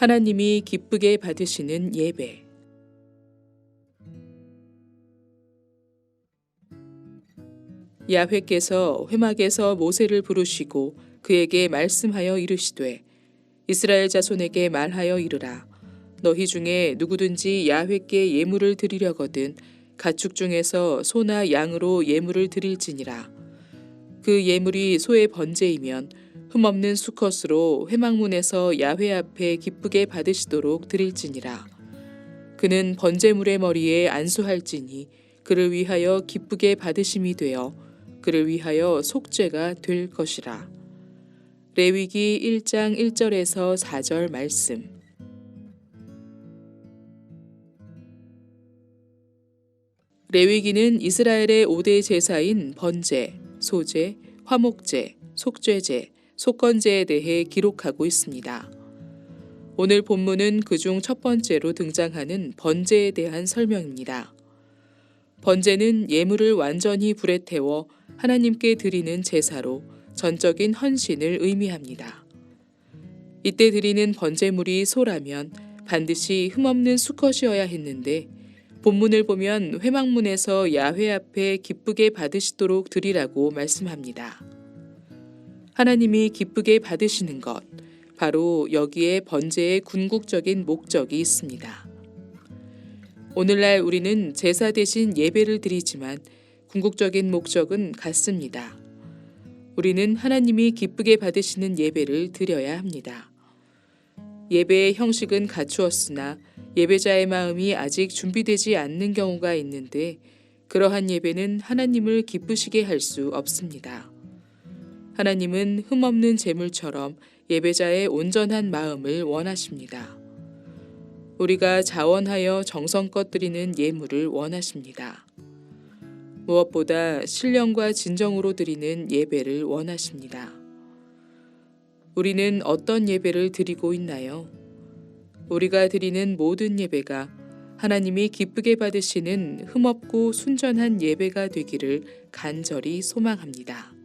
하나님이 기쁘게 받으시는 예배. 야훼께서 회막에서 모세를 부르시고 그에게 말씀하여 이르시되 이스라엘 자손에게 말하여 이르라 너희 중에 누구든지 야훼께 예물을 드리려거든 가축 중에서 소나 양으로 예물을 드릴지니라 그 예물이 소의 번제이면 흠없는 수컷으로 회막문에서 야훼 앞에 기쁘게 받으시도록 드릴지니라 그는 번제물의 머리에 안수할지니 그를 위하여 기쁘게 받으심이 되어 그를 위하여 속죄가 될 것이라. 레위기 1장 1절에서 4절 말씀. 레위기는 이스라엘의 5대 제사인 번제, 소제, 화목제, 속죄제, 속건제에 대해 기록하고 있습니다. 오늘 본문은 그중 첫 번째로 등장하는 번제에 대한 설명입니다. 번제는 예물을 완전히 불에 태워 하나님께 드리는 제사로 전적인 헌신을 의미합니다. 이때 드리는 번제물이 소라면 반드시 흠없는 수컷이어야 했는데 본문을 보면 회막문에서 야훼 앞에 기쁘게 받으시도록 드리라고 말씀합니다. 하나님이 기쁘게 받으시는 것, 바로 여기에 번제의 궁극적인 목적이 있습니다. 오늘날 우리는 제사 대신 예배를 드리지만 궁극적인 목적은 같습니다. 우리는 하나님이 기쁘게 받으시는 예배를 드려야 합니다. 예배의 형식은 갖추었으나 예배자의 마음이 아직 준비되지 않는 경우가 있는데 그러한 예배는 하나님을 기쁘시게 할 수 없습니다. 하나님은 흠없는 제물처럼 예배자의 온전한 마음을 원하십니다. 우리가 자원하여 정성껏 드리는 예물을 원하십니다. 무엇보다 신령과 진정으로 드리는 예배를 원하십니다. 우리는 어떤 예배를 드리고 있나요? 우리가 드리는 모든 예배가 하나님이 기쁘게 받으시는 흠없고 순전한 예배가 되기를 간절히 소망합니다.